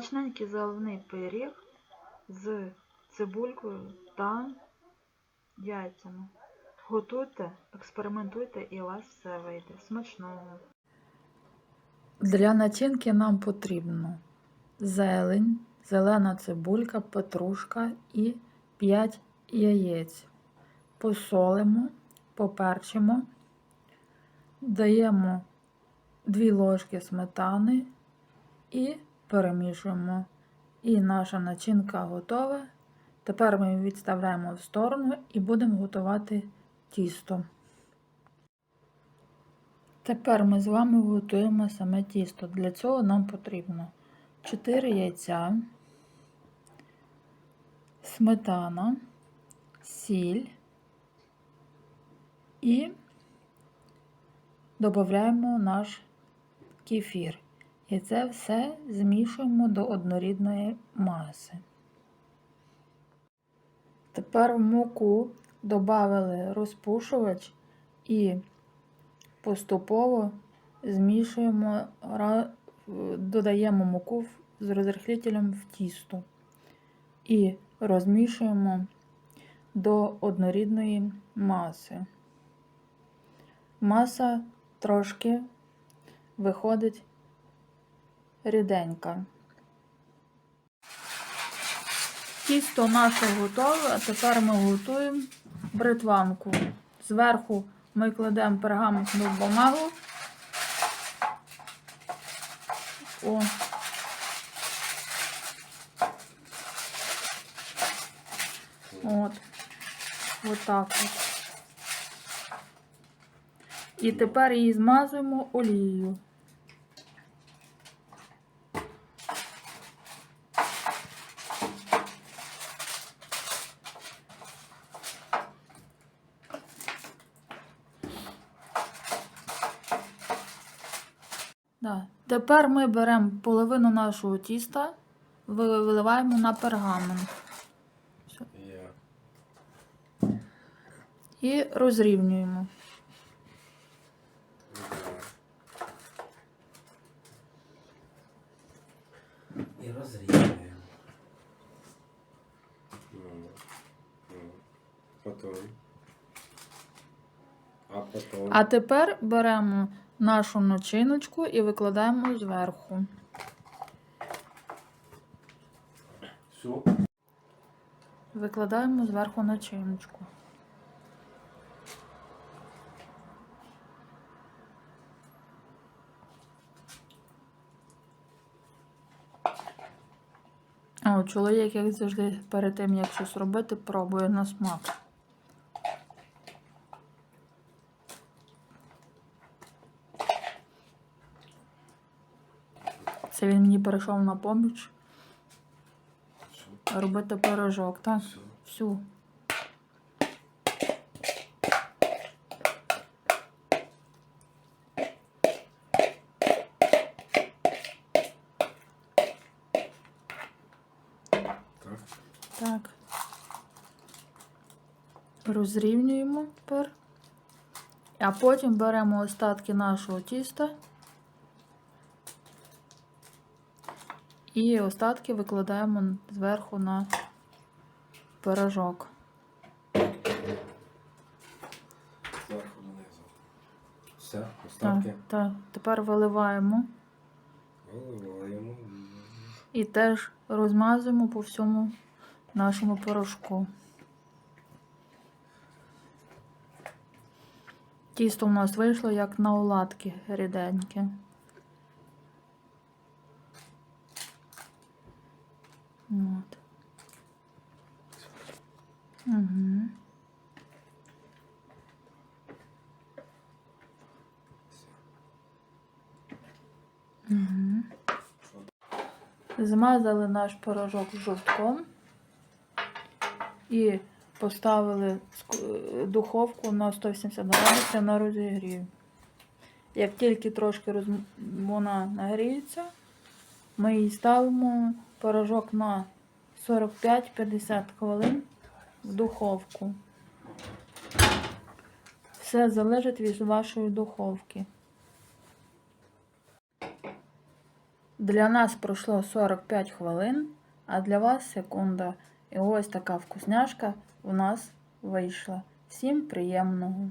Смачненький заливний пиріг з цибулькою та яйцями. Готуйте, експериментуйте і у вас все вийде. Смачного! Для начинки нам потрібно зелень, зелена цибулька, петрушка і 5 яєць. Посолимо, поперчимо, даємо 2 ложки сметани і перемішуємо. І наша начинка готова. Тепер ми її відставляємо в сторону і будемо готувати тісто. Тепер ми з вами готуємо саме тісто. Для цього нам потрібно 4 яйця, сметана, сіль і додаємо наш кефір. І це все змішуємо до однорідної маси. Тепер в муку додали розпушувач і поступово змішуємо, додаємо муку з розрихлителем в тісто і розмішуємо до однорідної маси. Маса трошки виходить ріденька. Тісто наше готове, а тепер ми готуємо бритванку. Зверху ми кладемо пергаментну бумагу. О. От. Отак от. І тепер її змазуємо олією. Да. Тепер ми беремо половину нашого тіста, виливаємо на пергамент Я. і розрівнюємо. І розрівнюємо. Ну, ну. Потім. А потім. А тепер беремо нашу начиночку і викладаємо зверху. Все. Викладаємо зверху начиночку. О, чоловік, як завжди, перед тим, як щось робити, пробує на смак. Це він мені перейшов на поміч Все. робити пирожок, так? Все. Всю. Так. Так. Розрівнюємо тепер. А потім беремо остатки нашого тіста і остатки викладаємо зверху на пирожок. Зверху донизу. Все, остатки. так. Тепер виливаємо Виливаємо. і теж розмазуємо по всьому нашому порошку. Тісто у нас вийшло як на оладки ріденьке. От. Угу. Змазали наш пирожок жовтком і поставили духовку на 180 градусів на розігрів. Як тільки трошки вона нагріється, ми її ставимо пирожок на 45-50 хвилин в духовку. Все залежить від вашої духовки. Для нас пройшло 45 хвилин, а для вас секунда. І ось така вкусняшка у нас вийшла. Всім приємного!